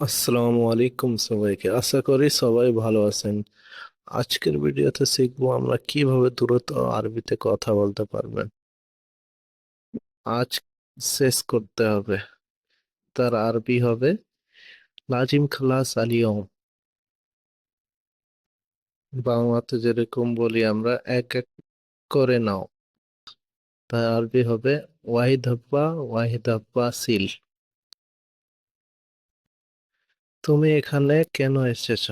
আসসালামু আলাইকুম সবাইকে। আশা করি সবাই ভালো আছেন। আজকের ভিডিওতে শিখব আমরা কীভাবে দ্রুত আরবিতে কথা বলতে পারবেন। আজ শেষ করতে হবে। তার আরবি হবে, লাজিম খালাস আলিয়ম বাংলাতে যেরকম বলি আমরা, এক এক করে নাও। তার আরবি হবে, ওয়াহিদ হাব্বা ওয়াহিদ হাব্বা সিল তুমি এখানে কেন এসেছ?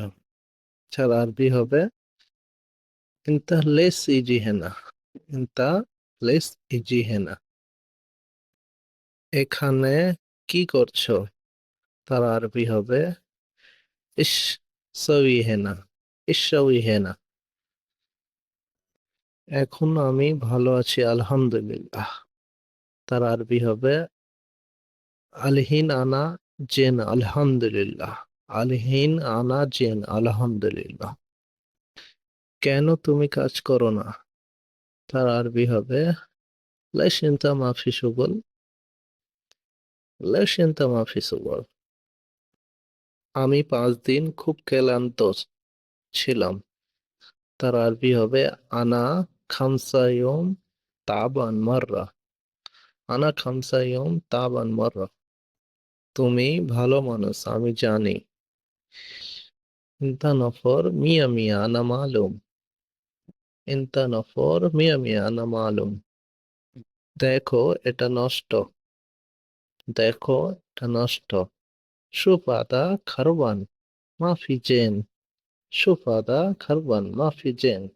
তার আরবি হবে, ইনতা লেস ইজি হেনা, ইনতা লেস ইজি হেনা। এখানে কি করছ? তার আরবি হবে ইস সবই হেনা ইসবই হেনা। এখন আমি ভালো আছি, আলহামদুলিল্লাহ। তার আরবি হবে, আলহিন আনা জেন, আলহামদুলিল্লাহ। আলহিন আনা জেন, আলহামদুলিল্লাহ। কেন তুমি কাজ করো না? তার আরবি হবে লেশ মাফি শুগল লেশ মাফি শুগল আমি পাঁচ দিন খুব ক্লান্ত ছিলাম। তার আরবি হবে, আনা খামসা ইয়ম তাবান মাররা। আনা খামসা ইয়ম তাবান মাররা। তুমি ভালো মানুষ, আমি জানি। ইনতা নফর মিয়া মিয়া আনা মালুম। ইনতা নফর মিয়া মিয়া আনা মালুম। দেখো, এটা নষ্ট। দেখো, এটা নষ্ট। সুপাদা খারবান, মাফি জেন। সুপাদা খারবান, মাফি জেন।